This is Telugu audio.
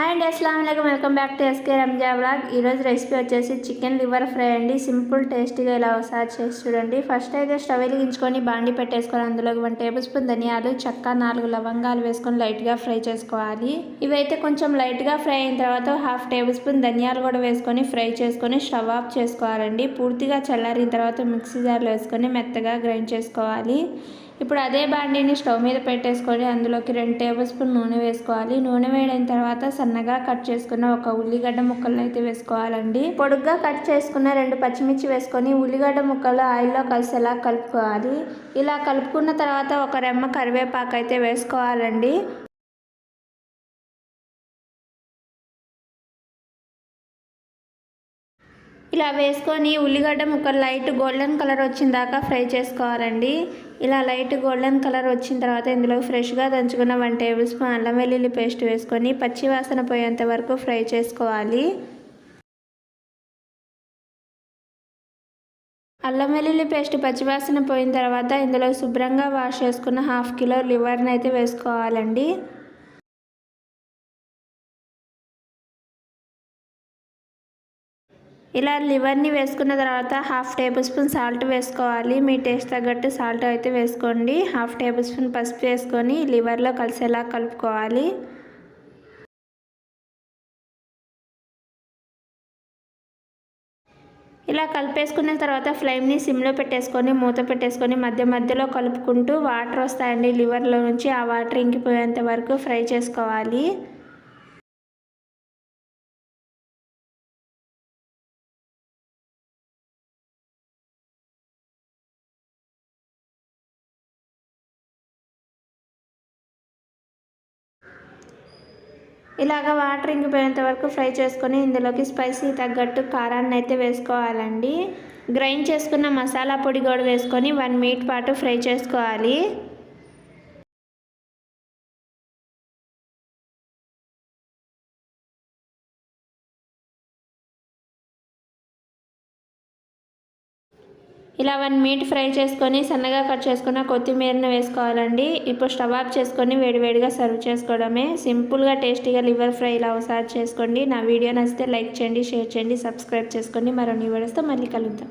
హాయ్ అండి అస్సలం welcome back to SK Ranja blog ఈరోజు రెసిపీ వచ్చేసి చికెన్ లివర్ ఫ్రై అండి. సింపుల్ టేస్టీగా ఇలా ఒకసారి చేసి చూడండి. ఫస్ట్ అయితే స్టవ్ వెలిగించుకొని బాండి పెట్టేసుకొని అందులోకి వన్ టేబుల్ స్పూన్ ధనియాలు చక్క నాలుగు లవంగాలు వేసుకొని లైట్గా ఫ్రై చేసుకోవాలి. ఇవైతే కొంచెం లైట్గా ఫ్రై అయిన తర్వాత హాఫ్ టేబుల్ స్పూన్ ధనియాలు కూడా వేసుకొని ఫ్రై చేసుకొని స్టవ్ ఆఫ్ చేసుకోవాలండి. పూర్తిగా చల్లారిన తర్వాత మిక్సీ జార్లో వేసుకొని మెత్తగా గ్రైండ్ చేసుకోవాలి. ఇప్పుడు అదే బాండీని స్టవ్ మీద పెట్టేసుకొని అందులోకి రెండు టేబుల్ స్పూన్ నూనె వేసుకోవాలి. నూనె వేడైన తర్వాత సన్నగా కట్ చేసుకున్న ఒక ఉల్లిగడ్డ ముక్కలను అయితే వేసుకోవాలండి. పొడుగ్గా కట్ చేసుకున్న రెండు పచ్చిమిర్చి వేసుకొని ఉల్లిగడ్డ ముక్కలు ఆయిల్లో కలిసేలా కలుపుకోవాలి. ఇలా కలుపుకున్న తర్వాత ఒక రెమ్మ కరివేపాకు అయితే వేసుకోవాలండి. ఇలా వేసుకొని ఉల్లిగడ్డ ముక్కలు లైట్ గోల్డెన్ కలర్ వచ్చిన దాకా ఫ్రై చేసుకోవాలండి. ఇలా లైట్ గోల్డెన్ కలర్ వచ్చిన తర్వాత ఇందులో ఫ్రెష్గా దంచుకున్న వన్ టేబుల్ స్పూన్ అల్లం వెల్లుల్లి పేస్ట్ వేసుకొని పచ్చి వాసన పోయేంత వరకు ఫ్రై చేసుకోవాలి. అల్లం వెల్లుల్లి పేస్ట్ పచ్చివాసన పోయిన తర్వాత ఇందులో శుభ్రంగా వాష్ చేసుకున్న హాఫ్ కిలో లివర్ని అయితే వేసుకోవాలండి. ఇలా లివర్ని వేసుకున్న తర్వాత హాఫ్ టేబుల్ స్పూన్ సాల్ట్ వేసుకోవాలి. మీ టేస్ట్ తగ్గట్టు సాల్ట్ అయితే వేసుకోండి. హాఫ్ టేబుల్ స్పూన్ పసుపు వేసుకొని లివర్లో కలిసేలా కలుపుకోవాలి. ఇలా కలిపేసుకున్న తర్వాత ఫ్లేమ్ని సిమ్లో పెట్టేసుకొని మూత పెట్టేసుకొని మధ్య మధ్యలో కలుపుకుంటూ వాటర్ వస్తాయండి. లివర్లో నుంచి ఆ వాటర్ ఇంకిపోయేంత వరకు ఫ్రై చేసుకోవాలి. ఇలాగ వాటర్ ఇంకిపోయేంత వరకు ఫ్రై చేసుకొని ఇందులోకి స్పైసీ తగ్గట్టు కారాన్ని అయితే వేసుకోవాలండి. గ్రైండ్ చేసుకున్న మసాలా పొడి కూడా వేసుకొని వన్ మినిట్ పాటు ఫ్రై చేసుకోవాలి. ఇలా వన్ మీట్ ఫ్రై చేసుకొని సన్నగా కట్ చేసుకున్న కొత్తిమీరను వేసుకోవాలండి. ఇప్పుడు స్టవ్ ఆఫ్ చేసుకొని వేడివేడిగా సర్వ్ చేసుకోవడమే. సింపుల్గా టేస్టీగా లివర్ ఫ్రై ఇలా ఒకసారి చేసుకోండి. నా వీడియో నచ్చితే లైక్ చేయండి షేర్ చేయండి సబ్స్క్రైబ్ చేసుకోండి. మరో నీ వీడియోస్తో మళ్ళీ కలుద్దాం.